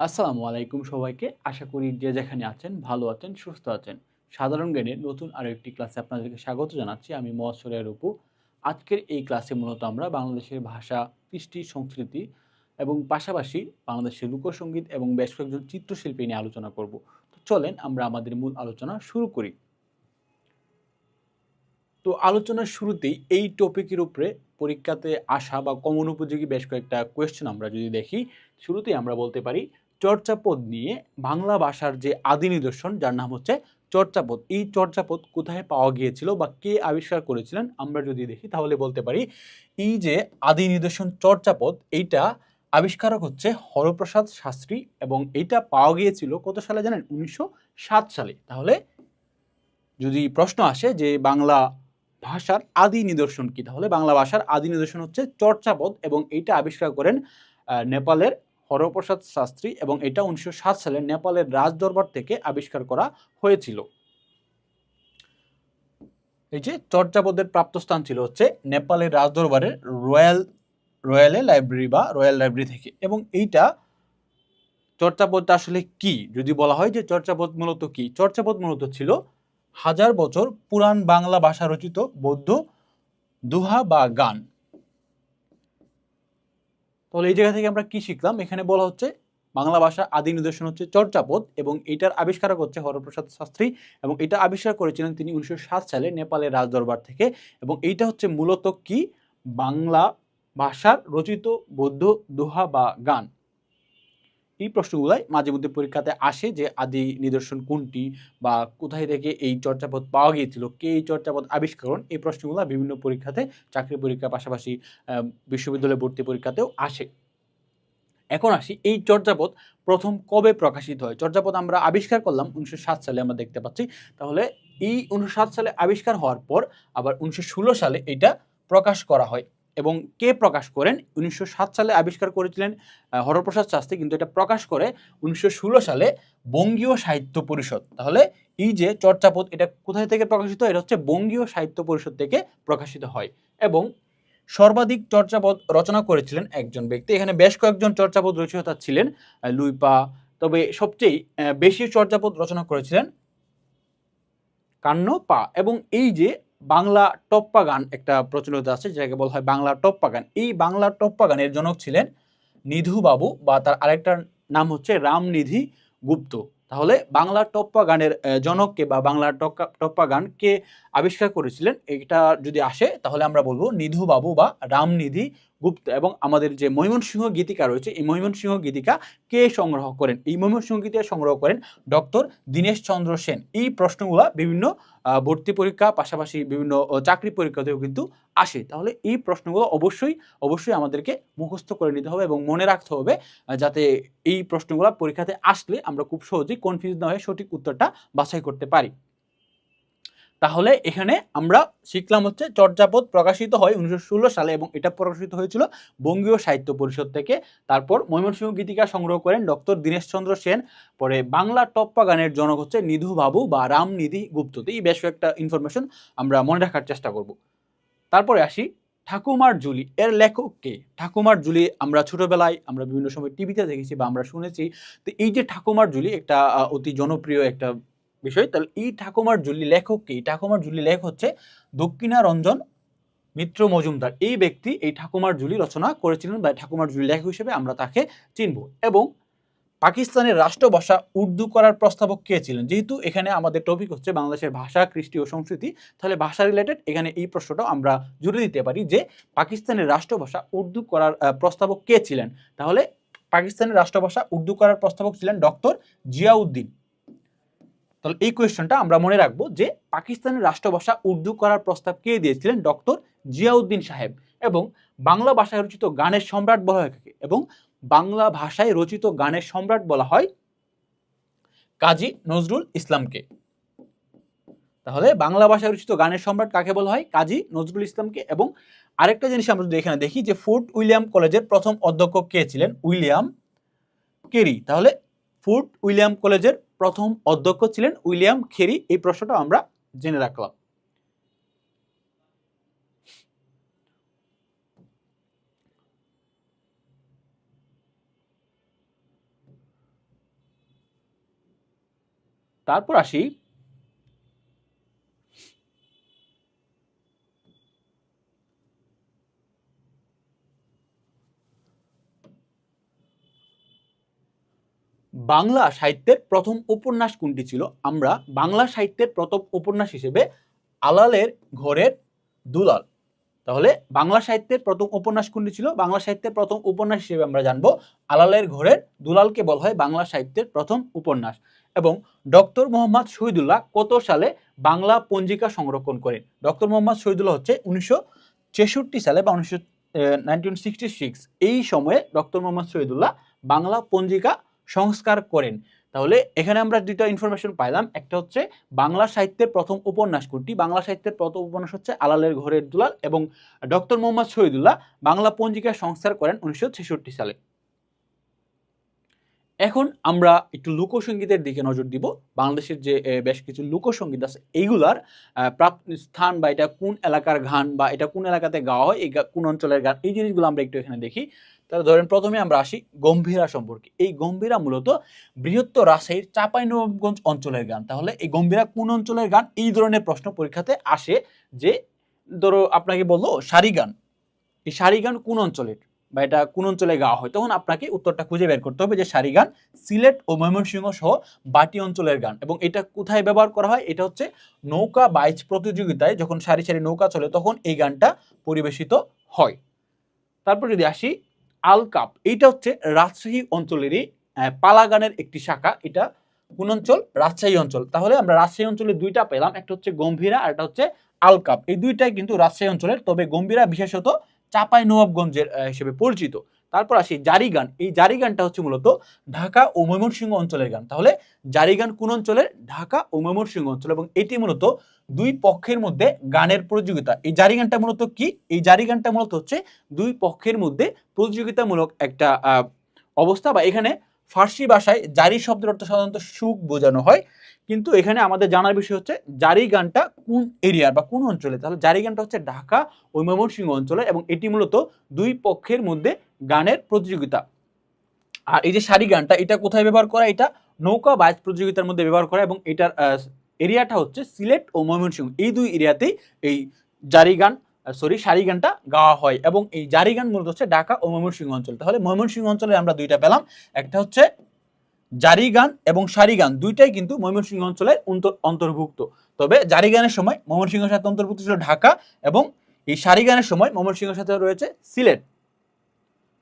আসসালামু আলাইকুম সবাইকে। আশা করি যে যেখানে আছেন, ভালো আছেন, সুস্থ আছেন। সাধারণ জ্ঞানের নতুন আরও একটি ক্লাসে আপনাদেরকে স্বাগত জানাচ্ছি। আমি মহাশরের রূপু। আজকের এই ক্লাসে মূলত আমরা বাংলাদেশের ভাষা, কৃষ্টি, সংস্কৃতি এবং পাশাপাশি বাংলাদেশের লোকসঙ্গীত এবং বেশ কয়েকজন চিত্রশিল্পী নিয়ে আলোচনা করব। তো চলেন আমরা আমাদের মূল আলোচনা শুরু করি। তো আলোচনার শুরুতেই এই টপিকের উপরে পরীক্ষাতে আসা বা কমন উপযোগী বেশ কয়েকটা কোয়েশ্চেন আমরা যদি দেখি, শুরুতেই আমরা বলতে পারি চর্যাপদ নিয়ে বাংলা ভাষার যে আদি নিদর্শন, যার নাম হচ্ছে চর্যাপদ এই চর্যাপদ কোথায় পাওয়া গিয়েছিল বা কে আবিষ্কার করেছিলেন, আমরা যদি দেখি তাহলে বলতে পারি, এই যে আদি নিদর্শন চর্যাপদ এইটা আবিষ্কারক হচ্ছে হরপ্রসাদ শাস্ত্রী এবং এইটা পাওয়া গিয়েছিল কত সালে জানেন? উনিশশো সাত সালে। তাহলে যদি প্রশ্ন আসে যে বাংলা ভাষার আদি নিদর্শন কি? তাহলে বাংলা ভাষার আদি নিদর্শন হচ্ছে চর্যাপদ এবং এইটা আবিষ্কার করেন নেপালের হরপ্রসাদ শাস্ত্রী এবং এটা উনিশশো সাত সালে নেপালের রাজদরবার থেকে আবিষ্কার করা হয়েছিল। এই যে চর্যাপদের প্রাপ্তস্থান ছিল হচ্ছে নেপালের রাজদরবারের রয়্যাল, রয়্যালে লাইব্রেরি বা রয়্যাল লাইব্রেরি থেকে এবং এইটা চর্যাপদটা আসলে কি? যদি বলা হয় যে চর্যাপদ মূলত কি? চর্যাপদ মূলত ছিল হাজার বছর পুরাণ বাংলা ভাষা রচিত বৌদ্ধ দুহা বা গান। তাহলে এই জায়গা থেকে আমরা কি শিখলাম? এখানে বলা হচ্ছে বাংলা ভাষা আদি নিদর্শন হচ্ছে চর্যাপদ এবং এটার আবিষ্কারক হচ্ছে হরপ্রসাদ শাস্ত্রী এবং এটা আবিষ্কার করেছিলেন তিনি উনিশশো সাত সালে নেপালের রাজদরবার থেকে এবং এইটা হচ্ছে মূলত কি? বাংলা ভাষার রচিত বৌদ্ধ দোহা বা গান। এই প্রশ্নগুলাই মাঝে মধ্যে পরীক্ষাতে আসে যে আদি নিদর্শন কোনটি বা কোথায় থেকে এই চর্চাপদ পাওয়া গিয়েছিল, কে এই চর্চাপদ আবিষ্কার করেন এই প্রশ্নগুলো বিভিন্ন পরীক্ষাতে, চাকরি পরীক্ষা পাশাপাশি বিশ্ববিদ্যালয় ভর্তি পরীক্ষাতেও আসে। এখন আসি, এই চর্যাপদ প্রথম কবে প্রকাশিত হয়? চর্যাপদ আমরা আবিষ্কার করলাম উনিশশো সাত সালে আমরা দেখতে পাচ্ছি। তাহলে এই উনিশশো সাত সালে আবিষ্কার হওয়ার পর আবার উনিশশো ষোলো সালে এটা প্রকাশ করা হয়। এবং কে প্রকাশ করেন? উনিশশো সাত সালে আবিষ্কার করেছিলেন হরপ্রসাদ শাস্ত্রী, কিন্তু এটা প্রকাশ করে উনিশশো ষোলো সালে বঙ্গীয় সাহিত্য পরিষদ। তাহলে এই যে চর্চাপদ, এটা কোথায় থেকে প্রকাশিত এটা হচ্ছে বঙ্গীয় সাহিত্য পরিষদ থেকে প্রকাশিত হয়। এবং সর্বাধিক চর্চাপদ রচনা করেছিলেন একজন ব্যক্তি। এখানে বেশ কয়েকজন চর্চাপদ রচয়িতা ছিলেন লুইপা। তবে সবচেয়ে বেশি চর্যাপদ রচনা করেছিলেন কান্ন পা। এবং এই যে বাংলা টপ্পা গান একটা প্রচলিত আছে, যেটাকে বলা হয় বাংলা টপ্পা গান এই বাংলা টপ্পা গানের জনক ছিলেন নিধুবাবু বা তার আরেকটার নাম হচ্ছে রামনিধি গুপ্ত। তাহলে বাংলা টপ্পা গানের জনককে বা বাংলা টপ্পা টপ্পা গানকে আবিষ্কার করেছিলেন। এটা যদি আসে তাহলে আমরা বলব নিধুবাবু বা রামনিধি গুপ্ত এবং আমাদের যে ময়মনসিংহ গীতিকা রয়েছে, এই ময়মনসিংহ গীতিকা কে সংগ্রহ করেন? এই ময়মনসিংহ গীতিকা সংগ্রহ করেন ডক্টর দীনেশ চন্দ্র সেন। এই প্রশ্নগুলা বিভিন্ন ভর্তি পরীক্ষা, পাশাপাশি বিভিন্ন চাকরি পরীক্ষাতেও কিন্তু আসে। তাহলে এই প্রশ্নগুলো অবশ্যই অবশ্যই আমাদেরকে মুখস্থ করে নিতে হবে এবং মনে রাখতে হবে যাতে এই প্রশ্নগুলো পরীক্ষাতে আসলে আমরা খুব সহজেই কনফিউজ না হয়ে সঠিক উত্তরটা বাছাই করতে পারি। তাহলে এখানে আমরা শিখলাম হচ্ছে চর্যাপদ প্রকাশিত হয় উনিশশো ষোলো সালে এবং এটা প্রকাশিত হয়েছিল বঙ্গীয় সাহিত্য পরিষদ থেকে। তারপর ময়মনসিংহ গীতিকা সংগ্রহ করেন ডক্টর দীনেশচন্দ্র সেন। পরে বাংলা টপ্পা গানের জনক হচ্ছে নিধু বাবু বা রামনিধি গুপ্ত। তো এই বেশ একটা ইনফরমেশন আমরা মনে রাখার চেষ্টা করব। তারপরে আসি ঠাকুমার জুলি এর লেখক কে? ঠাকুমার জুলি আমরা ছোটবেলায় আমরা বিভিন্ন সময় টিভিতে দেখেছি বা আমরা শুনেছি। তো এই যে ঠাকুমার জুলি একটা অতি জনপ্রিয় একটা বিষয়, তাহলে এই ঠাকুমার জুলি লেখক কে? এই ঠাকুমার জুলি লেখক হচ্ছে দক্ষিণা রঞ্জন মিত্র মজুমদার। এই ব্যক্তি এই ঠাকুমার জুলি রচনা করেছিলেন বা ঠাকুমার জুলি লেখক হিসেবে আমরা তাকে চিনব। এবং পাকিস্তানের রাষ্ট্রভাষা উর্দু করার প্রস্তাবক কে ছিলেন? যেহেতু এখানে আমাদের টপিক হচ্ছে বাংলাদেশের ভাষা, কৃষ্টি ও সংস্কৃতি, তাহলে ভাষা রিলেটেড এখানে এই প্রশ্নটাও আমরা জুড়ে দিতে পারি যে পাকিস্তানের রাষ্ট্রভাষা উর্দু করার প্রস্তাবক কে ছিলেন? তাহলে পাকিস্তানের রাষ্ট্রভাষা উর্দু করার প্রস্তাবক ছিলেন ডক্টর জিয়াউদ্দিন। তাহলে এই কোয়েশ্চনটা আমরা মনে রাখব যে পাকিস্তানের রাষ্ট্রভাষা উর্দু করার প্রস্তাব কে দিয়েছিলেন? ডক্টর জিয়াউদ্দিন সাহেব। এবং বাংলা ভাষায় রচিত গানের সম্রাট বলা হয় কাকে? এবং বাংলা ভাষায় রচিত গানের সম্রাট বলা হয় কাজী নজরুল ইসলামকে। তাহলে বাংলা ভাষায় রচিত গানের সম্রাট কাকে বলা হয়? কাজী নজরুল ইসলামকে। এবং আরেকটা জিনিস আমরা যদি এখানে দেখি যে ফোর্ট উইলিয়াম কলেজের প্রথম অধ্যক্ষ কে ছিলেন? William Carey. তাহলে ফোর্ট উইলিয়াম কলেজের প্রথম অধ্যক্ষ ছিলেন উইলিয়াম খেরি। এই প্রশ্নটা আমরা জেনে রাখলাম। তারপর আসি বাংলা সাহিত্যের প্রথম উপন্যাস কোনটি ছিল? আমরা বাংলা সাহিত্যের প্রথম উপন্যাস হিসেবে আলালের ঘরের দুলাল। তাহলে বাংলা সাহিত্যের প্রথম উপন্যাস কোনটি ছিল? বাংলা সাহিত্যের প্রথম উপন্যাস হিসেবে আমরা জানব আলালের ঘরের দুলালকে বলা হয় বাংলা সাহিত্যের প্রথম উপন্যাস। এবং ডক্টর মোহাম্মদ শহীদুল্লাহ কত সালে বাংলা পঞ্জিকা সংরক্ষণ করেন? ডক্টর মোহাম্মদ শহীদুল্লাহ হচ্ছে উনিশশো ছেষট্টি সালে বা উনিশশো এই সময়ে ডক্টর মোহাম্মদ শহীদুল্লাহ বাংলা পঞ্জিকা সংস্কার করেন। তাহলে এখানে আমরা দুইটা ইনফরমেশন পাইলাম। একটা হচ্ছে বাংলা সাহিত্যের প্রথম উপন্যাস কোনটি? বাংলা সাহিত্যের প্রথম উপন্যাস হচ্ছে আলালের ঘরের দুলাল এবং ডক্টর মোহাম্মদ শহীদুল্লাহ বাংলা পঞ্জিকা সংস্কার করেন উনিশশো ছেষট্টি সালে। এখন আমরা একটু লোকসঙ্গীতের দিকে নজর দিব। বাংলাদেশের যে বেশ কিছু লোকসঙ্গীত আছে, এইগুলার প্রাপ্ত স্থান বা এটা কোন এলাকার গান বা এটা কোন এলাকাতে গাওয়া হয়, এই কোন অঞ্চলের গান, এই জিনিসগুলো আমরা একটু এখানে দেখি। তাহলে ধরেন প্রথমে আমরা আসি গম্ভীরা সম্পর্কে। এই গম্ভীরা মূলত বৃহত্তর রাজশাহীর চাঁপাইনবাবগঞ্জ অঞ্চলের গান। তাহলে এই গম্ভীরা কোন অঞ্চলের গান? এই ধরনের প্রশ্ন পরীক্ষাতে আসে যে, ধরো আপনাকে বলল সারি গান এই সারি গান কোন অঞ্চলের? বা এটা কোন অঞ্চলে গাওয়া হয়? তখন আপনাকে উত্তরটা খুঁজে বের করতে হবে যে সারি গান সিলেট ও ময়মনসিংহ সহ বাটি অঞ্চলের গান। এবং এটা কোথায় ব্যবহার করা হয়? এটা হচ্ছে নৌকা বাইচ প্রতিযোগিতায় যখন সারি সারি নৌকা চলে, তখন এই গানটা পরিবেশিত হয়। তারপর যদি আসি আল কাপ, এইটা হচ্ছে রাজশাহী অঞ্চলেরই পালাগানের একটি শাখা, এটা কোন অঞ্চল? রাজশাহী অঞ্চল। তাহলে আমরা রাজশাহী অঞ্চলে দুইটা পেলাম, একটা হচ্ছে গম্ভীরা আর একটা হচ্ছে আল কাপ। এই দুইটাই কিন্তু রাজশাহী অঞ্চলের, তবে গম্ভীরা বিশেষত চাপাই নবাবগঞ্জের হিসেবে পরিচিত। তারপর আসি জারি গান এই জারি গানটা হচ্ছে মূলত ঢাকা ও ময়মনসিংহ অঞ্চলের গান। তাহলে জারি গান কোন অঞ্চলের? ঢাকা ও ময়মনসিংহ অঞ্চল এবং এটি মূলত দুই পক্ষের মধ্যে গানের প্রতিযোগিতা। এই জারি গানটা মূলত কি? এই জারি গানটা মূলত হচ্ছে দুই পক্ষের মধ্যে প্রতিযোগিতামূলক একটা অবস্থা বা এখানে ফার্সি ভাষায় জারি শব্দের অর্থ সাধারণত সুখ বোঝানো হয়। কিন্তু এখানে আমাদের জানার বিষয় হচ্ছে, জারি গানটা কোন এরিয়ার বা কোন অঞ্চলে? তাহলে জারি গানটা হচ্ছে ঢাকা ও ময়মনসিংহ অঞ্চলে এবং এটি মূলত দুই পক্ষের মধ্যে গানের প্রতিযোগিতা। আর এই যে সারি গানটা, এটা কোথায় ব্যবহার করা? এটা নৌকা বাইচ প্রতিযোগিতার মধ্যে ব্যবহার করা এবং এটার এরিয়াটা হচ্ছে সিলেট ও ময়মনসিংহ। এই দুই এরিয়াতেই এই জারি গান সরি সারি গানটা গাওয়া হয় এবং এই জারি গান মূলত হচ্ছে ঢাকা ও ময়মনসিংহ অঞ্চল। তাহলে ময়মনসিংহ অঞ্চলে আমরা দুইটা পেলাম। একটা হচ্ছে জারি গান এবং সারি গান দুইটাই কিন্তু ময়মনসিংহ অঞ্চলের অন্তর- অন্তর্ভুক্ত। তবে জারি গানের সময় ময়মনসিংহের সাথে অন্তর্ভুক্ত ছিল ঢাকা এবং এই সারি গানের সময় ময়মনসিংহের সাথে রয়েছে সিলেট।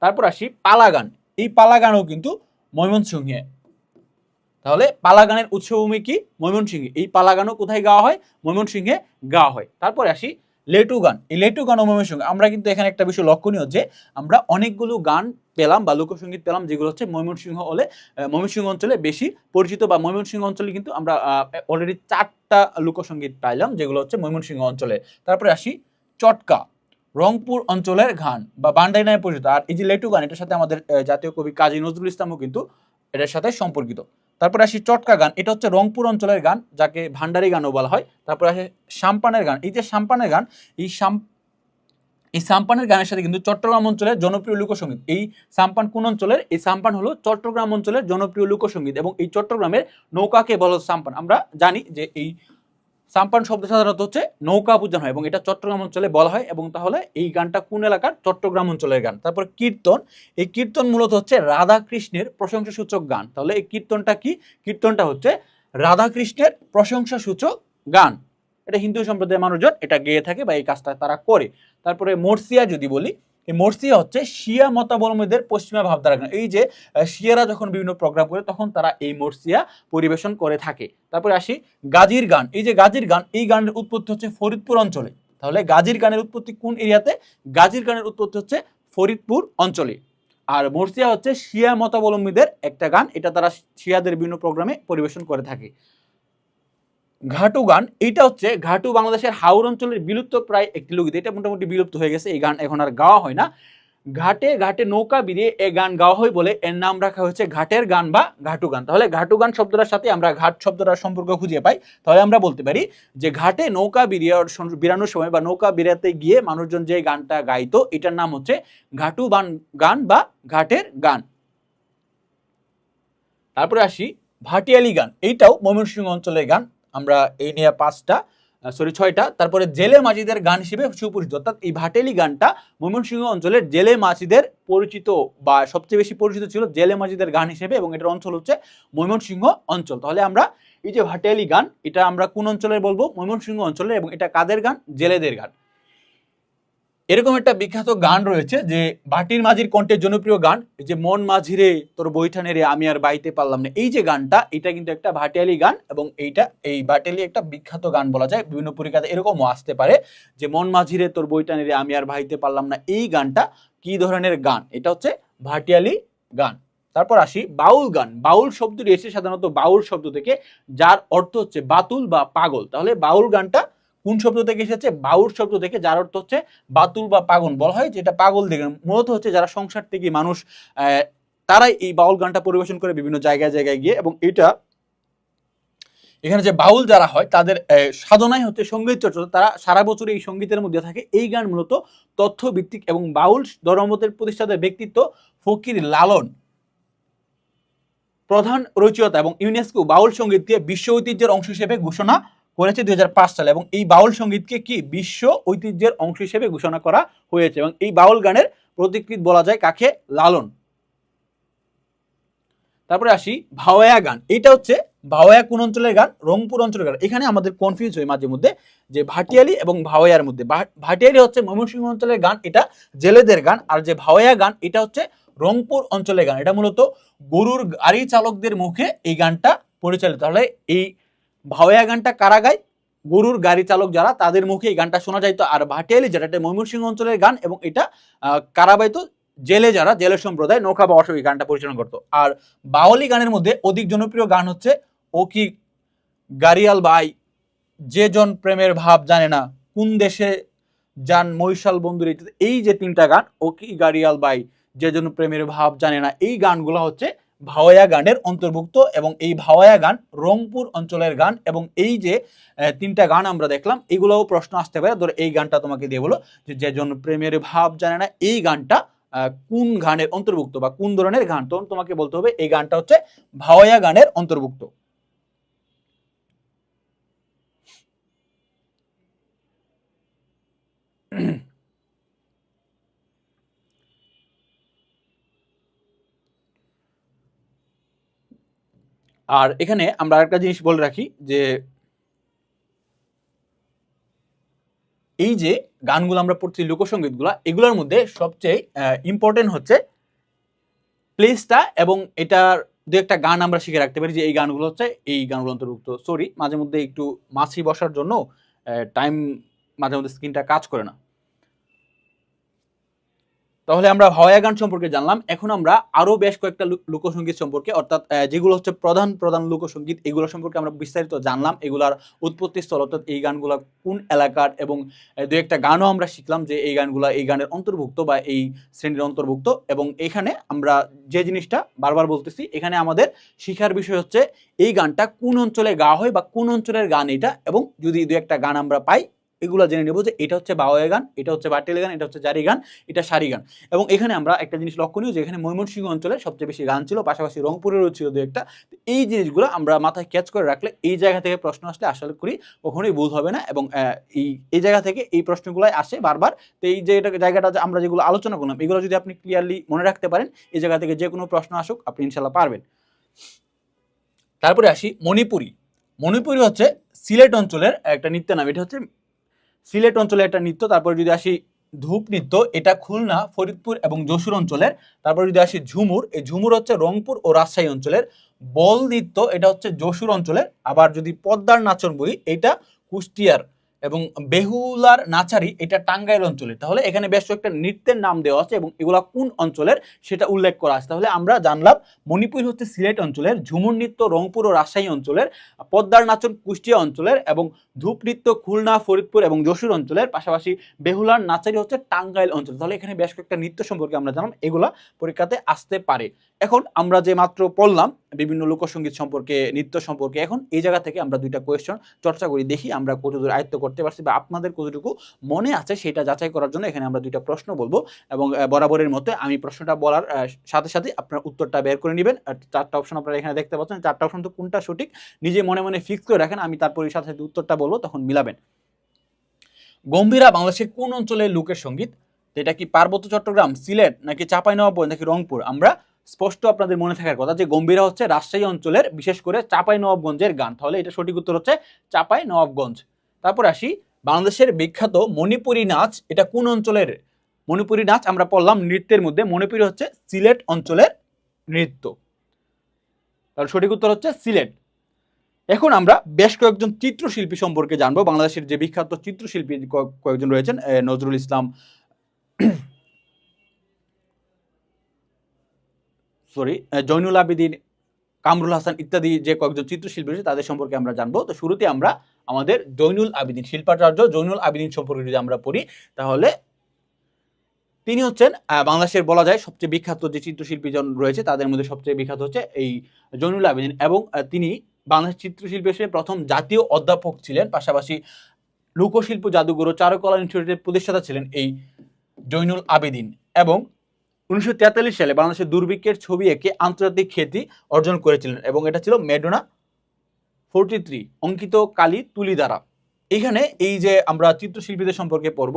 তারপর আসি পালা গান এই পালা গানও কিন্তু ময়মনসিংহে। তাহলে পালা গানের উৎসভূমি কি? ময়মনসিংহে। এই পালা গানও কোথায় গাওয়া হয়? ময়মনসিংহে গাওয়া হয়। তারপরে আসি লেটু গান। এই লেটু গান ও ময়মনসিংহ, আমরা কিন্তু এখানে একটা বিষয় লক্ষণীয় যে আমরা অনেকগুলো গান পেলাম বা লোকসঙ্গীত পেলাম যেগুলো হচ্ছে ময়মনসিংহ হলে ময়মনসিংহ অঞ্চলে বেশি পরিচিত বা ময়মনসিংহ অঞ্চলে কিন্তু আমরা অলরেডি চারটা লোকসঙ্গীত পাইলাম যেগুলো হচ্ছে ময়মনসিংহ অঞ্চলে। তারপরে আসি চটকা, রংপুর অঞ্চলের গান বা বান্ডাই নামে পরিচিত। আর এই যে লেটু গান, এটার সাথে আমাদের জাতীয় কবি কাজী নজরুল ইসলামও কিন্তু এটার সাথে সম্পর্কিত। তারপরে আসি চটকা গান, এটা হচ্ছে রংপুর অঞ্চলের গান, যাকে ভান্ডারি গানও বলা হয়। তারপরে আসে সাম্পানের গান, এই যে সাম্পানের গান, এই সাম, এই সাম্পানের গানের সাথে কিন্তু চট্টগ্রাম অঞ্চলের জনপ্রিয় লোকসঙ্গীত, এই সাম্পান কোন অঞ্চলের? এই সাম্পান হলো চট্টগ্রাম অঞ্চলের জনপ্রিয় লোকসঙ্গীত এবং এই চট্টগ্রামের নৌকাকে বলা সাম্পান। আমরা জানি যে এই সাম্পান শব্দ সাধারণত হচ্ছে নৌকা পূজন হয় এবং এটা চট্টগ্রাম অঞ্চলে বলা হয় এবং তাহলে এই গানটা কোন এলাকার? চট্টগ্রাম অঞ্চলের গান। তারপর কীর্তন। এই কীর্তন মূলত হচ্ছে রাধা কৃষ্ণের প্রশংসাসূচক গান। তাহলে এই কীর্তনটা কি? কীর্তনটা হচ্ছে রাধা কৃষ্ণের প্রশংসাসূচক গান। এটা হিন্দু সম্প্রদায়ের মানুষজন এটা গেয়ে থাকে বা এই কাজটা তারা করে। তারপরে মোর্সিয়া যদি বলি এই মোর্সিয়া হচ্ছে শিয়া মতাবলম্বীদের পশ্চিমা ভাবধারা এই যে শিয়ারা যখন বিভিন্ন প্রোগ্রাম করে, তখন তারা এই মোর্সিয়া পরিবেশন করে থাকে। তারপরে আসি গাজীর গান। এই যে গাজীর গান, এই গানের উৎপত্তি হচ্ছে ফরিদপুর অঞ্চলে। তাহলে গাজীর গানের উৎপত্তি কোন এরিয়াতে? গাজীর গানের উৎপত্তি হচ্ছে ফরিদপুর অঞ্চলে। আর মোর্সিয়া হচ্ছে শিয়া মতাবলম্বীদের একটা গান। এটা তারা শিয়াদের বিভিন্ন প্রোগ্রামে পরিবেশন করে থাকে। ঘাটু গান এটা হচ্ছে ঘাটু বাংলাদেশের হাওর অঞ্চলের বিলুপ্ত প্রায় একটি লোকগীত এটা মোটামুটি বিলুপ্ত হয়ে গেছে, এই গান এখন আর গাওয়া হয় না। ঘাটে ঘাটে নৌকা বিরিয়ে এ গান গাওয়া হয় বলে এর নাম রাখা হয়েছে ঘাটের গান বা ঘাটু গান। তাহলে ঘাটু গান শব্দটার সাথে আমরা ঘাট শব্দটার সম্পর্ক খুঁজে পাই। তাহলে আমরা বলতে পারি যে ঘাটে নৌকা বিরিয়ে বিরানোর সময় বা নৌকা বিরাতে গিয়ে মানুষজন যে গানটা গাইতো, এটার নাম হচ্ছে ঘাটু বান গান বা ঘাটের গান। তারপরে আসি ভাটিয়ালি গান, এইটাও ময়মনসিংহ অঞ্চলের গান। আমরা এই নিয়ে পাঁচটা সরি ছয়টা। তারপরে জেলে মাঝিদের গান হিসেবে সুপরিচিত। অর্থাৎ এই ভাটেলি গানটা ময়মনসিংহ অঞ্চলের জেলে মাঝিদের পরিচিত বা সবচেয়ে বেশি পরিচিত ছিল জেলে মাঝিদের গান হিসেবে এবং এটার অঞ্চল হচ্ছে ময়মনসিংহ অঞ্চল। তাহলে আমরা এই যে ভাটেলি গান, এটা আমরা কোন অঞ্চলের বলব? ময়মনসিংহ অঞ্চলের এবং এটা কাদের গান? জেলেদের গান। এরকম একটা বিখ্যাত গান রয়েছে যে বাটির মাঝির কণ্ঠের জনপ্রিয় গান। যে মন মাঝিরে তোর বৈঠানে রে, আমি আর বাইতে পারলাম না। এই যে গানটা, এটা কিন্তু একটা ভাটিয়ালি গান এবং এইটা, এই ভাটিয়ালি একটা বিখ্যাত গান বলা যায়। বিভিন্ন পরীক্ষাতে এরকমও আসতে পারে যে মন মাঝিরে তোর বৈঠানে রে, আমি আর বাইতে পারলাম না। এই গানটা কি ধরনের গান? এটা হচ্ছে ভাটিয়ালি গান। তারপর আসি বাউল গান। বাউল শব্দটি এসে সাধারণত বাউল শব্দ থেকে, যার অর্থ হচ্ছে বাতুল বা পাগল। তাহলে বাউল গানটা কোন শব্দ থেকে এসেছে? বাউল শব্দ থেকে যার অর্থ হচ্ছে বাতুল বা পাগল বলা হয় যেটা পাগল দেখে মূলত হচ্ছে যারা সংসার থেকে মানুষ তারাই এই বাউল গানটা পরিবেশন করে বিভিন্ন জায়গায় জায়গায় গিয়ে এবং এটা এখানে যে বাউল যারা হয় তাদের আহ, সাধনাই হচ্ছে সংগীত চর্চা। তারা সারা বছর এই সঙ্গীতের মধ্যে থাকে। এই গান মূলত তথ্য ভিত্তিক এবং বাউল ধর্মতের প্রতিষ্ঠাতার ব্যক্তিত্ব ফকির লালন। প্রধান রচয়তা এবং ইউনেস্কো বাউল সঙ্গীতকে বিশ্ব ঐতিহ্যের অংশ হিসেবে ঘোষণা করেছে দুই হাজার পাঁচ সালে এবং এই বাউল সঙ্গীতকে কি বিশ্ব ঐতিহ্যের অংশ হিসেবে ঘোষণা করা হয়েছে এবং এই বাউল গানের প্রতিকৃত বলা যায় কাকে? লালন। তারপরে আসি ভাওয়া গান। এটা হচ্ছে ভাওয়া কোন অঞ্চলের গান? রংপুর অঞ্চলের গান। এখানে আমাদের কনফিউজ হয় মাঝে মধ্যে যে ভাটিয়ালি এবং ভাওয়ার মধ্যে। ভাটিয়ালি হচ্ছে ময়মনসিংহ অঞ্চলের গান, এটা জেলেদের গান। আর যে ভাওয়া গান, এটা হচ্ছে রংপুর অঞ্চলের গান। এটা মূলত গরুর গাড়ি চালকদের মুখে এই গানটা পরিচালিত। তাহলে এই ভাওয়া গানটা কারা গায়? গরুর গাড়ি চালক যারা, তাদের মুখে এই গানটা শোনা যাইতো আর ভাটিয়ালি, যেটা এটা ময়মনসিংহ অঞ্চলের গান এবং এটা কারা বাইতো জেলে যারা, জেলে সম্প্রদায়, নৌকা বা অসহ গানটা পরিচালনা করতো। আর বাওয়ালি গানের মধ্যে অধিক জনপ্রিয় গান হচ্ছে, ও কি গাড়িয়াল বাই, যে জন প্রেমের ভাব জানে না, কোন দেশে যান মৈশাল বন্ধুর। এই যে তিনটা গান, ও কি গাড়িয়াল বাই, যে জন প্রেমের ভাব জানে না, এই গানগুলো হচ্ছে ভাওয়া গানের অন্তর্ভুক্ত এবং এই ভাওয়া গান রংপুর অঞ্চলের গান এবং এই যে তিনটা গান আমরা দেখলাম, এগুলোও প্রশ্ন আসতে পারে। ধরো এই গানটা তোমাকে দিয়ে বলো যে যে জন প্রেমের ভাব জানে না, এই গানটা কোন গানের অন্তর্ভুক্ত বা কোন ধরনের গান? তখন তোমাকে বলতে হবে, এই গানটা হচ্ছে ভাওয়া গানের অন্তর্ভুক্ত। আর এখানে আমরা আরেকটা জিনিস বলে রাখি যে এই যে গানগুলো আমরা পড়ছি লোকসঙ্গীতগুলো এগুলোর মধ্যে সবচেয়ে ইম্পর্টেন্ট হচ্ছে প্লেসটা এবং এটার দু একটা গান আমরা শিখে রাখতে পারি যে এই গানগুলো হচ্ছে, এই গানগুলো অন্তর্ভুক্ত। সরি মাঝে মধ্যে একটু মাছি বসার জন্য টাইম মাঝে মধ্যে স্ক্রিনটা কাজ করে না। তাহলে আমরা ভাওয়া গান সম্পর্কে জানলাম। এখন আমরা আরও বেশ কয়েকটা লোক- লোকসঙ্গীত সম্পর্কে, অর্থাৎ যেগুলো হচ্ছে প্রধান প্রধান লোকসঙ্গীত, এগুলো সম্পর্কে আমরা বিস্তারিত জানলাম। এগুলার উৎপত্তি স্থল, অর্থাৎ এই গানগুলা কোন এলাকার এবং দু একটা গানও আমরা শিখলাম যে এই গানগুলা এই গানের অন্তর্ভুক্ত বা এই শ্রেণির অন্তর্ভুক্ত। এবং এখানে আমরা যে জিনিসটা বারবার বলতেছি, এখানে আমাদের শিখার বিষয় হচ্ছে, এই গানটা কোন অঞ্চলে গাওয়া হয় বা কোন অঞ্চলের গান এটা? এবং যদি দু একটা গান আমরা পাই এগুলো জেনে নেব যে এটা হচ্ছে বাওয়া গান, এটা হচ্ছে বাটেল গান, এটা হচ্ছে জারি গান, এটা সারি গান। এবং এখানে আমরা একটা জিনিস লক্ষণীয় যে এখানে ময়মনসিংহ অঞ্চলে সবচেয়ে বেশি গান ছিল, পাশাপাশি রংপুরেরও ছিল দু একটা। এই জিনিসগুলো আমরা মাথায় ক্যাচ করে রাখলে এই জায়গা থেকে প্রশ্ন আসলে আশা করি কখনোই ভুল হবে না এবং এই এই জায়গা থেকে এই প্রশ্নগুলাই আসে বারবার। তো এই যে জায়গাটা আমরা যেগুলো আলোচনা করলাম, এগুলো যদি আপনি ক্লিয়ারলি মনে রাখতে পারেন, এই জায়গা থেকে যে কোনো প্রশ্ন আসুক, আপনি ইনশাল্লাহ পারবেন। তারপরে আসি মণিপুরি। মণিপুরি হচ্ছে সিলেট অঞ্চলের একটা নৃত্য নাম, এটা হচ্ছে সিলেট অঞ্চলে একটা নৃত্য, তারপরে যদি আসি ধূপ নৃত্য, এটা খুলনা, ফরিদপুর এবং যশুর অঞ্চলের। তারপর যদি আসি ঝুমুর, এই ঝুমুর হচ্ছে রংপুর ও রাজশাহী অঞ্চলের বল নৃত্য, এটা হচ্ছে যশুর অঞ্চলের। আবার যদি পদ্মার নাচন বই এটা কুষ্টিয়ার এবং বেহুলার নাচারি এটা টাঙ্গাইল অঞ্চলের তাহলে এখানে বেশ কয়েকটা নৃত্যের নাম দেওয়া আছে এবং এগুলা কোন অঞ্চলের সেটা উল্লেখ করা আছে। তাহলে আমরা জানলাম মণিপুর হচ্ছে সিলেট অঞ্চলের, ঝুমুর নৃত্য রংপুর ও রাজশাহী অঞ্চলের, পদ্মার নাচন কুষ্টিয়া অঞ্চলের এবং ধূপ নৃত্য খুলনা, ফরিদপুর এবং যশোর অঞ্চলের, পাশাপাশি বেহুলার নাচারি হচ্ছে টাঙ্গাইল অঞ্চল। তাহলে এখানে বেশ কয়েকটা নৃত্য সম্পর্কে আমরা জানলাম, এগুলা পরীক্ষাতে আসতে পারে। এখন আমরা যে মাত্র পড়লাম বিভিন্ন লোকসঙ্গীত সম্পর্কে, নৃত্য সম্পর্কে, এখন এই জায়গা থেকে আমরা দুইটা কোয়েশ্চন চর্চা করি, দেখি আমরা কতদূর আয়ত্ত করতে পারছি বা আপনাদের কতটুকু মনে আছে সেটা যাচাই করার জন্য এখানে আমরা দুইটা প্রশ্ন বলব এবং বরাবরের মতো আমি প্রশ্নটা বলার সাথে সাথে আপনার উত্তরটা বের করে নেবেন। চারটা অপশন আপনারা এখানে দেখতে পাচ্ছেন। চারটা অপশন তো কোনটা সঠিক? নিজে মনে মনে ফিক্স করে রাখেন, আমি তারপরে সাথে সাথে উত্তরটা বলব তখন মিলাবেন। গম্ভীরা বাংলাদেশের কোন অঞ্চলের লোকের সংগীত? এটা কি পার্বত্য চট্টগ্রাম, সিলেট, নাকি চাঁপাইনবাবগঞ্জ, নাকি রংপুর? আমরা স্পষ্ট আপনাদের মনে থাকার কথা যে গম্ভীরা হচ্ছে রাজশাহী অঞ্চলের, বিশেষ করে চাপাই নবাবগঞ্জের গান। তাহলে এটা সঠিক উত্তর হচ্ছে চাপাই নবাবগঞ্জ। তারপর আসি, বাংলাদেশের বিখ্যাত মণিপুরী নাচ, এটা কোন অঞ্চলের? মণিপুরী নাচ আমরা পড়লাম নৃত্যের মধ্যে, মণিপুরী হচ্ছে সিলেট অঞ্চলের নৃত্য। তাহলে সঠিক উত্তর হচ্ছে সিলেট। এখন আমরা বেশ কয়েকজন চিত্রশিল্পী সম্পর্কে জানব। বাংলাদেশের যে বিখ্যাত চিত্রশিল্পী কয়েক- কয়েকজন রয়েছেন নজরুল ইসলাম সরি জৈনুল আবেদিন, কামরুল হাসান ইত্যাদি যে কয়েকজন চিত্রশিল্পী রয়েছে, তাদের সম্পর্কে আমরা জানব। তো শুরুতে আমরা আমাদের জৈনুল আবেদিন শিল্পাচার্য জৈনুল আবেদিন সম্পর্কে যদি আমরা পড়ি, তাহলে তিনি হচ্ছেন বাংলাদেশের বলা যায় সবচেয়ে বিখ্যাত যে চিত্রশিল্পী জন রয়েছে, তাদের মধ্যে সবচেয়ে বিখ্যাত হচ্ছে এই জৈনুল আবেদিন এবং তিনি বাংলাদেশ চিত্রশিল্পী হিসেবে প্রথম জাতীয় অধ্যাপক ছিলেন। পাশাপাশি লোকশিল্প জাদুঘর ও চারুকলা ইনস্টিটিউটের প্রতিষ্ঠাতা ছিলেন এই জৈনুল আবেদিন এবং উনিশশো তেতাল্লিশ সালে বাংলাদেশের দুর্ভিক্ষের ছবি এঁকে আন্তর্জাতিক খ্যাতি অর্জন করেছিলেন এবং এটা ছিল মেডোনা ফোরটি থ্রি, অঙ্কিত কালী তুলি দ্বারা। এখানে এই যে আমরা চিত্রশিল্পীদের সম্পর্কে পড়ব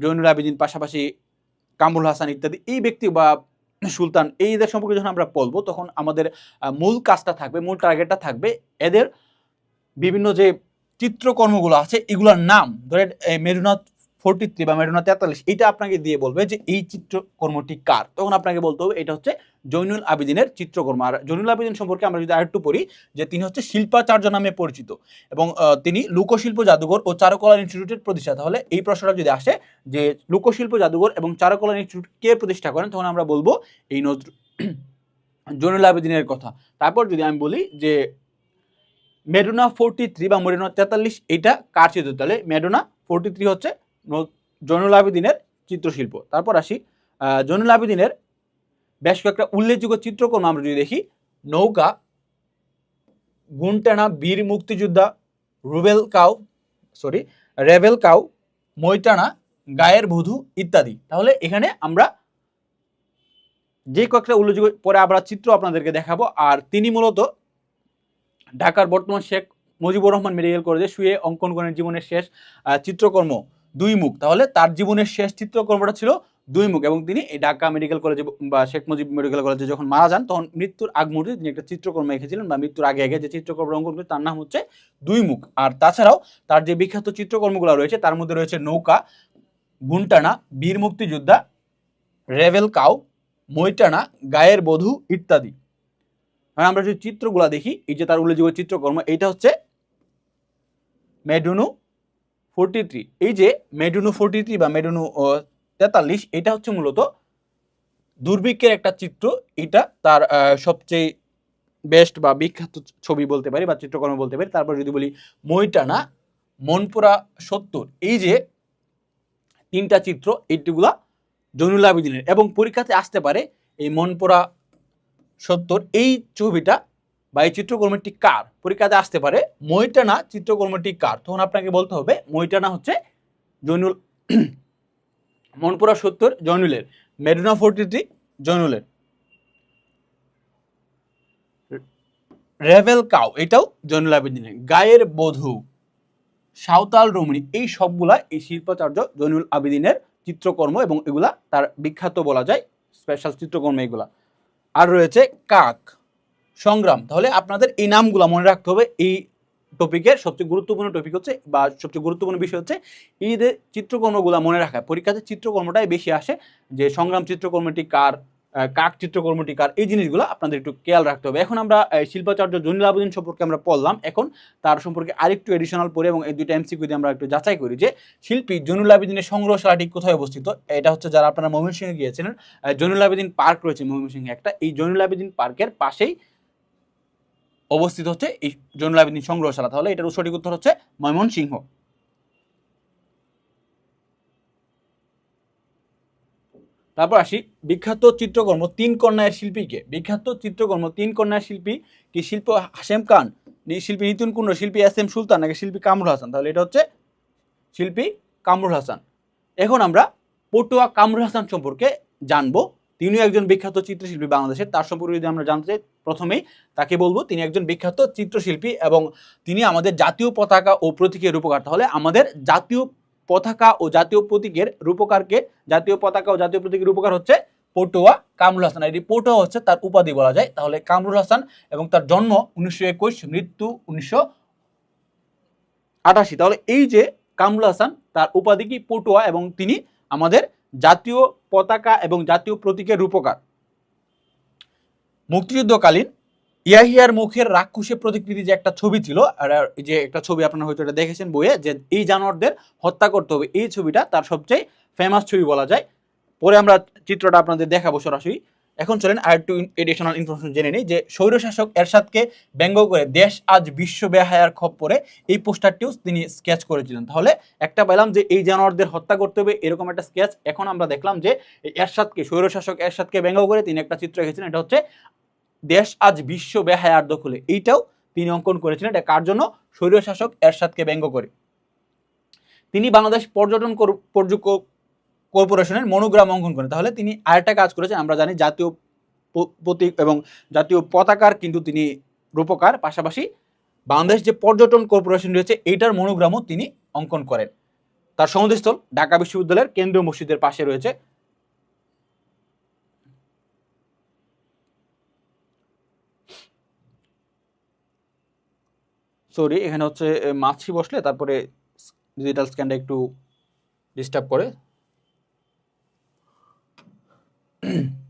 জৈনুল আবেদিন পাশাপাশি কামরুল হাসান ইত্যাদি, এই ব্যক্তি বা সুলতান, এই এদের সম্পর্কে যখন আমরা বলব তখন আমাদের মূল কাজটা থাকবে, মূল টার্গেটটা থাকবে এদের বিভিন্ন যে চিত্রকর্মগুলো আছে, এগুলোর নাম, ধরেন এই মেরুনা ফোরটি থ্রি বা মেরুনা তেতাল্লিশ, এটা আপনাকে দিয়ে বলবে যে এই চিত্রকর্মটি কার? তখন আপনাকে বলতে হবে এটা হচ্ছে জৈনুল আবেদিনের চিত্রকর্ম। আর জৈনুল আবেদিন সম্পর্কে আমরা যদি আরেকটু পড়ি, যে তিনি হচ্ছে শিল্পাচার্য নামে পরিচিত এবং তিনি লোকশিল্প জাদুঘর ও চারুকলা ইনস্টিটিউটের প্রতিষ্ঠা তাহলে এই প্রশ্নটা যদি আসে যে লোকশিল্প জাদুঘর এবং চারুকলা ইনস্টিটিউট কে প্রতিষ্ঠা করেন, তখন আমরা বলব এই নজরুল জৈনুল আবেদিনের কথা। তারপর যদি আমি বলি যে মেডোনা ফোরটি থ্রি বা মেডোনা তেতাল্লিশ, এটা কার চিত্র? তাহলে মেডোনা ফোরটি থ্রি হচ্ছে জৈনুল আবেদিনের চিত্রশিল্প। তারপর আসি জৈনুল আবেদিনের বেশ কয়েকটা উল্লেখযোগ্য চিত্রকর্ম আমরা যদি দেখি, নৌকা, গুনটানা, বীর মুক্তিযোদ্ধা, Rubel cow sorry rebel cow মৈটানা গায়ের বধূ ইত্যাদি। তাহলে এখানে আমরা যে কয়েকটা উল্লেখযোগ্য, পরে আমরা চিত্র আপনাদেরকে দেখাবো। আর তিনি মূলত ঢাকার বর্তমান শেখ মুজিবুর রহমান মেডিকেল কলেজে শুয়ে অঙ্কন করেন জীবনের শেষ চিত্রকর্ম। দুই মুখ। তাহলে তার জীবনের শেষ চিত্রকর্মটা ছিল দুই মুখ এবং তিনি এই ঢাকা মেডিকেল কলেজে বা শেখ মুজিব মেডিকেল কলেজে যখন মারা যান, তখন মৃত্যুর আগ মুহূর্তে তিনি একটা চিত্রকর্ম এঁকেছিলেন বা মৃত্যুর আগে আগে যে চিত্রকর্ম অঙ্কন করে তার নাম হচ্ছে দুই মুখ। আর তাছাড়াও তার যে বিখ্যাত চিত্রকর্মগুলো রয়েছে, তার মধ্যে রয়েছে নৌকা, গুনটানা, বীর মুক্তিযোদ্ধা রেভেল কাউ মৈটানা গায়ের বধূ ইত্যাদি। আর আমরা যদি চিত্রগুলো দেখি, এই যে তার উল্লেখযোগ্য চিত্রকর্ম, এইটা হচ্ছে মেডুনু ফোরটি থ্রি এই যে মেডুনু ফোরটি থ্রি বা মেডুনু তেতাল্লিশ, এটা হচ্ছে মূলত দুর্ভিক্ষের একটা চিত্র। এটা তার সবচেয়ে বেস্ট বা বিখ্যাত ছবি বলতে পারি বা চিত্রকর্ম বলতে পারি। তারপর যদি বলি মইটানা মনপুরা সত্তর, এই যে তিনটা চিত্র এইগুলা জৈনুল আবেদিনের। এবং পরীক্ষাতে আসতে পারে এই মনপুরা সত্তর, এই ছবিটা বা এই চিত্রকর্মটি কার? পরীক্ষাতে আসতে পারে মইটানা চিত্রকর্মটি কার? তখন আপনাকে বলতে হবে মইটানা হচ্ছে জৈনুল মনপুরা সত্তর জৈনুলের মেডুনা ফোরটি থ্রি জৈনুলের রেভেল কাউ, এটাও জৈনুল আবেদিনের। গায়ের বধূ, সাঁওতাল রমণী, এই সবগুলা এই শিল্পাচার্য জৈনুল আবেদিনের চিত্রকর্ম এবং এগুলা তার বিখ্যাত বলা যায় স্পেশাল চিত্রকর্ম এগুলা। আর রয়েছে কাক। সংগ্রাম। তাহলে আপনাদের এই নামগুলো মনে রাখতে হবে। এই টপিকের সবচেয়ে গুরুত্বপূর্ণ টপিক হচ্ছে বা সবচেয়ে গুরুত্বপূর্ণ বিষয় হচ্ছে এই যে চিত্রকর্মগুলো মনে রাখা। পরীক্ষাতে চিত্রকর্মটাই বেশি আসে। যে সংগ্রাম চিত্রকর্মটি কার কাক চিত্রকর্মটি কার, এই জিনিসগুলো আপনাদের একটু খেয়াল রাখতে হবে। এখন আমরা শিল্পাচার্য জনিল আবেদিন সম্পর্কে আমরা পড়লাম। এখন তার সম্পর্কে আরেকটু এডিশনাল পড়ে এবং এই দুইটা এমসিকিউ দিয়ে আমরা একটু যাচাই করি যে শিল্পী জনুল আবেদিনের সংগ্রহশালাটি কোথায় অবস্থিত? এটা হচ্ছে যারা আপনারা ময়মনসিংহে গিয়েছিলেন জনুল আবেদিন পার্ক রয়েছে ময়মনসিংহে একটা। এই জনুল আবেদিন পার্কের পাশেই অবস্থিত হচ্ছে এই আবেদিন সংগ্রহশালা। তাহলে এটার সঠিক উত্তর হচ্ছে ময়মনসিংহ। তারপর আসি, বিখ্যাত চিত্রকর্ম তিন কন্যার শিল্পীকে। বিখ্যাত চিত্রকর্ম তিন কন্যার শিল্পী কি শিল্প হাসেম খান? শিল্পী নিতুন কুন্ডু, শিল্পী এস এম সুলতান নাকি শিল্পী কামরুল হাসান? তাহলে এটা হচ্ছে শিল্পী কামরুল হাসান। এখন আমরা পটুয়া কামরুল হাসান সম্পর্কে জানব। তিনিও একজন বিখ্যাত চিত্রশিল্পী বাংলাদেশের, তার সম্পর্কে যদি আমরা জানতে চাই, প্রথমেই তাকে বলব তিনি একজন বিখ্যাত চিত্রশিল্পী এবং তিনি আমাদের জাতীয় পতাকা ও প্রতীকের রূপকার। তাহলে আমাদের জাতীয় পতাকা ও জাতীয় প্রতীকের রূপকারকে, জাতীয় পতাকা ও জাতীয় প্রতীকের রূপকার হচ্ছে পটুয়া কামরুল হাসান। এটি পটুয়া হচ্ছে তার উপাধি বলা যায়। তাহলে কামরুল হাসান এবং তার জন্ম উনিশশো একুশ, মৃত্যু উনিশশো আটাশি। তাহলে এই যে কামরুল হাসান, তার উপাধি কি পটুয়া এবং তিনি আমাদের জাতীয় পতাকা এবং জাতীয় প্রতীকের রূপকার। মুক্তিযুদ্ধকালীন ইয়াহিয়ার মুখের রাক্ষসের প্রতিকৃতি যে একটা ছবি ছিল, আর যে একটা ছবি আপনারা হয়তো এটা দেখেছেন বইয়ে, যে এই জানোয়ারদের হত্যা করতে হবে, এই ছবিটা তার সবচেয়ে ফেমাস ছবি বলা যায়। পরে আমরা চিত্রটা আপনাদের দেখাবো সরাসরি। এখন চলেন আর একটু এডিশনাল ইনফরমেশন জেনে নিই যে স্বৈরশাসক এরশাদকে ব্যঙ্গ করে দেশ আজ বিশ্ব বেহায়ার খপ্পরে এই পোস্টারটিও তিনি স্কেচ করেছিলেন। তাহলে একটা পেলাম যে এই জানোয়ারদের হত্যা করতে হবে এরকম একটা স্কেচ এখন আমরা দেখলাম যে এরশাদকে, স্বৈরশাসক এরশাদকে ব্যঙ্গ করে তিনি একটা চিত্র এঁকেছিলেন এটা হচ্ছে দেশ আজ বিশ্ব বেহায়ার দখলে। এইটাও তিনি অঙ্কন করেছিলেন, এটা কার জন্য? স্বৈরশাসক এরশাদকে ব্যঙ্গ করে। তিনি বাংলাদেশ পর্যটন পর্যক- কর্পোরেশনের মনোগ্রাম অঙ্কন করেন। তাহলে তিনি আরেকটা কাজ করেছেন, আমরা জানি জাতীয় প্রতীক এবং জাতীয় পতাকার কিন্তু তিনি রূপকার, পাশাপাশি বাংলাদেশ যে পর্যটন কর্পোরেশন রয়েছে, এইটার মনোগ্রামও তিনি অঙ্কন করেন। তার সমাধিস্থল ঢাকা বিশ্ববিদ্যালয়ের কেন্দ্রীয় মসজিদের পাশে রয়েছে। সরি এখানে হচ্ছে মাছি বসলে তারপরে ডিজিটাল স্ক্যানটা একটু ডিস্টার্ব করে।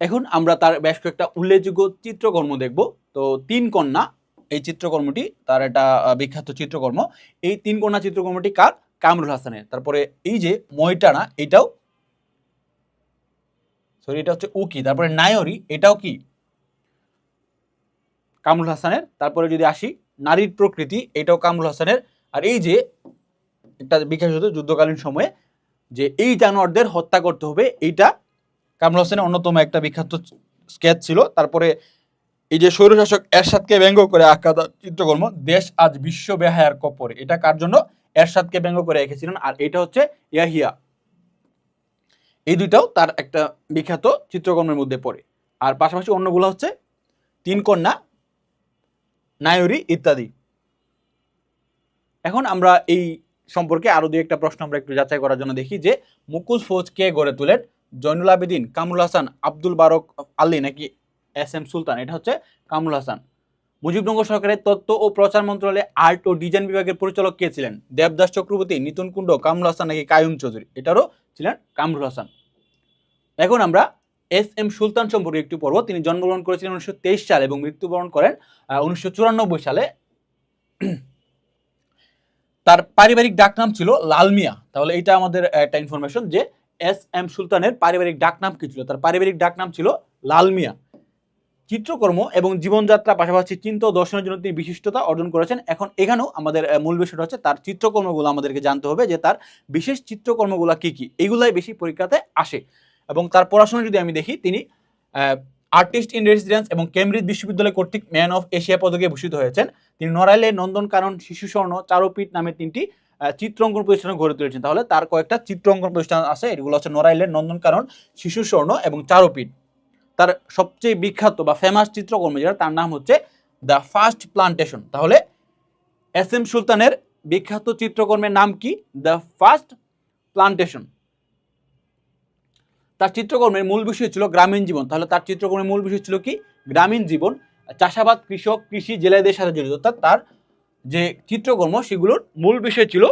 এখন আমরা তার বেশ কয়েকটা উল্লেখযোগ্য চিত্রকর্ম দেখব। তো তিন কন্যা, এই চিত্রকর্মটি তার একটা বিখ্যাত চিত্রকর্ম। এই তিন কন্যা চিত্রকর্মটি কার? কামরুল হাসানের। তারপরে এই যে ময়টানা এটাও সরি এটা হচ্ছে উকি, তারপরে নায়রি এটাও কি? কামরুল হাসানের। তারপরে যদি আসি, নারীর প্রকৃতি, এটাও কামরুল হাসানের। আর এই যে একটা বিখ্যাত যুদ্ধকালীন সময়ে, যে এই জানোয়ারদের হত্যা করতে হবে, এইটা কামরুল হাসানের অন্যতম একটা বিখ্যাত স্কেচ ছিল। তারপরে এই যে স্বৈরশাসক এরশাদকে ব্যঙ্গ করে আঁকা তার চিত্রকর্ম, দেশ আজ বিশ্ব বেহায়ার কপরে। এটা কার জন্য? এরশাদকে ব্যঙ্গ করে এঁকেছিলেন আর এটা হচ্ছে ইয়াহিয়া। এই দুইটাও তার একটা বিখ্যাত চিত্রকর্মের মধ্যে পড়ে। আর পাশাপাশি অন্যগুলো হচ্ছে তিন কন্যা, নায়রি ইত্যাদি। এখন আমরা এই সম্পর্কে আরও দুই একটা প্রশ্ন আমরা একটু যাচাই করার জন্য দেখি যে, মুকুল ফৌজ কে গড়ে তোলেন? জয়নুল আবেদিন, কামরুল হাসান, আব্দুল বারক আলী নাকি এস এম সুলতান? এটা হচ্ছে কামরুল হাসান। মুজিবনগর সরকারের তথ্য ও প্রচার মন্ত্রণালয়ে আর্ট ও ডিজাইন বিভাগের পরিচালক কে ছিলেন? দেবদাস চক্রবর্তী, নিতুন কুণ্ড, কামরুল হাসান নাকি কায়ুম চৌধুরী? এটারও ছিলেন কামরুল হাসান। এখন আমরা এস এম সুলতান সম্পর্কে একটু পর্ব। তিনি জন্মগ্রহণ করেছিলেন উনিশশো তেইশ সালে এবং মৃত্যুবরণ করেন উনিশশো চুরানব্বই সালে। তার পারিবারিক ডাকনাম ছিল লালমিয়া। তাহলে এটা আমাদের একটা ইনফরমেশন যে এস এম সুলতানের পারিবারিক ডাকনাম কি ছিল? তার পারিবারিক ডাকনাম ছিল লাল মিয়া চিত্রকর্ম এবং জীবনযাত্রা পাশাপাশি চিন্তা দর্শনের জন্য তিনি বিশিষ্টতা অর্জন করেছেন। এখন এখানেও আমাদের মূল বিষয়টা হচ্ছে তার চিত্রকর্মগুলো আমাদেরকে জানতে হবে যে তার বিশেষ চিত্রকর্মগুলো কি কি? এগুলাই বেশি পরীক্ষাতে আসে। এবং তার পড়াশোনা যদি আমি দেখি, তিনি আর্টিস্ট ইন রেসিডেন্স এবং কেমব্রিজ বিশ্ববিদ্যালয় কর্তৃক ম্যান অফ এশিয়া পদকে ভূষিত হয়েছেন। তিনি নড়াইলে নন্দনকানন শিশু স্বর্ণ চারুপীঠ নামে তিনটি চিত্রাঙ্কন প্রতিষ্ঠান গড়ে তুলেছেন। তাহলে তার কয়েকটা চিত্রাঙ্কন প্রতিষ্ঠান আছে। এগুলো হচ্ছে নড়াইলের নন্দনকানন শিশু স্বর্ণ এবং চারুপীঠ। তার সবচেয়ে বিখ্যাত বা ফেমাস চিত্রকর্ম যেটা তার নাম হচ্ছে দ্য ফার্স্ট প্লান্টেশন তাহলে এস এম সুলতানের বিখ্যাত চিত্রকর্মের নাম কি? দ্য ফার্স্ট প্লান্টেশন তার চিত্রকর্মের মূল বিষয় ছিল গ্রামীণ জীবন। তাহলে তার চিত্রকর্মের মূল বিষয় ছিল কি? গ্রামীণ জীবন। চাষাবাদ, কৃষক, কৃষি জেলেদের সাথে জড়িত। অর্থাৎ তার যে চিত্রকর্ম, সেগুলোর মূল বিষয় ছিল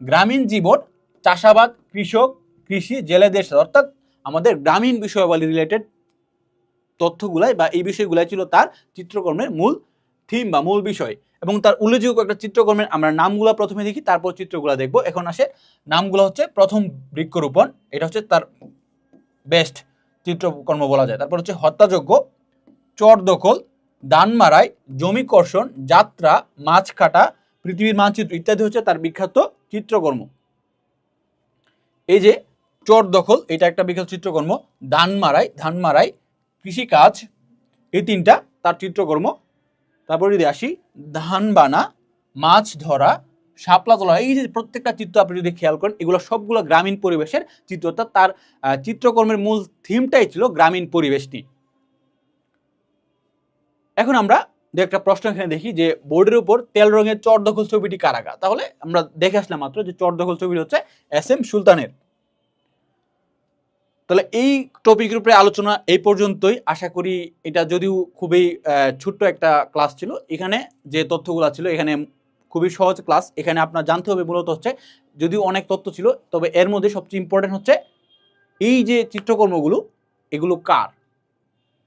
গ্রামীণ জীবন, চাষাবাদ, কৃষক, কৃষি জেলেদের সাথে। অর্থাৎ আমাদের গ্রামীণ বিষয়াবলী রিলেটেড তথ্যগুলাই বা এই বিষয়গুলাই ছিল তার চিত্রকর্মের মূল থিম বা মূল বিষয়। এবং তার উল্লেখযোগ্য একটা চিত্রকর্মের আমরা নামগুলো প্রথমে দেখি, তারপর চিত্রগুলো দেখব। এখন আসে, নামগুলো হচ্ছে প্রথম বৃক্ষরোপণ। এটা হচ্ছে তার বেস্ট চিত্রকর্ম বলা যায়। তারপর হচ্ছে হত্যাযজ্ঞ, চর দখল দান মারাই জমি কর্ষণ, যাত্রা, মাছ কাটা, পৃথিবীর মানচিত্র ইত্যাদি হচ্ছে তার বিখ্যাত চিত্রকর্ম। এই যে চর দখল, এটা একটা বিখ্যাত চিত্রকর্ম। ধান মারাই ধান মারাই কৃষিকাজ, এই তিনটা, তার চিত্রকর্ম। তারপরে যদি আসি, ধান বানা, মাছ ধরা, শাপলা তোলা, এই যে প্রত্যেকটা চিত্র আপনি যদি খেয়াল করেন, এগুলো সবগুলো গ্রামীণ পরিবেশের চিত্র। অর্থাৎ তার চিত্রকর্মের মূল থিমটাই ছিল গ্রামীণ পরিবেশ নিয়ে। এখন আমরা দু একটা প্রশ্ন এখানে দেখি যে, বোর্ডের উপর তেল রঙের চর দখল ছবিটি কারাগা তাহলে আমরা দেখে আসলাম মাত্র যে চর দখল ছবিটি হচ্ছে এস এম সুলতানের। তাহলে এই টপিকের উপরে আলোচনা এই পর্যন্তই। আশা করি এটা যদিও খুবই ছোট্ট একটা ক্লাস ছিল, এখানে যে তথ্যগুলো ছিল এখানে খুবই সহজ ক্লাস এখানে আপনার জানতে হবে মূলত হচ্ছে, যদিও অনেক তথ্য ছিল, তবে এর মধ্যে সবচেয়ে ইম্পর্টেন্ট হচ্ছে, এই যে চিত্রকর্মগুলো, এগুলো কার?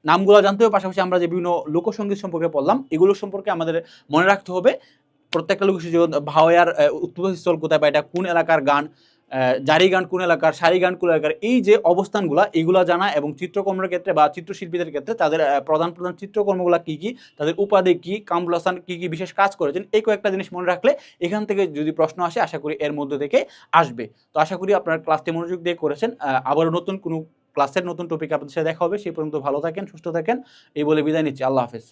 নামগুলো জানতে হবে, পাশাপাশি আমরা যে বিভিন্ন লোকসঙ্গীত সম্পর্কে পড়লাম, এগুলো সম্পর্কে আমাদের মনে রাখতে হবে। প্রত্যেকটা লোকসঙ্গীত ভাওয়ার উৎপত্তিস্থল কোথায় বা এটা কোন এলাকার গান জারি গান কোন এলাকার সারি গান কোন এলাকার, এই যে অবস্থানগুলো, এগুলো জানা এবং চিত্রকর্মের ক্ষেত্রে বা চিত্রশিল্পীদের ক্ষেত্রে তাদের প্রধান প্রধান চিত্রকর্মগুলো কি কি, তাদের উপাধি কি, কামরুল হাসান কি কি বিশেষ কাজ করেছেন, এই কয়েকটা জিনিস মনে রাখলে এখান থেকে যদি প্রশ্ন আসে, আশা করি এর মধ্যে থেকে আসবে। তো আশা করি আপনারা ক্লাসটি মনোযোগ দিয়ে করেছেন। আবারও নতুন কোনো ক্লাসের নতুন টপিক আপনাদের সাথে দেখা হবে সেই পর্যন্ত ভালো থাকেন, সুস্থ থাকেন। এই বলে বিদায় নিচ্ছি। আল্লাহ হাফেজ।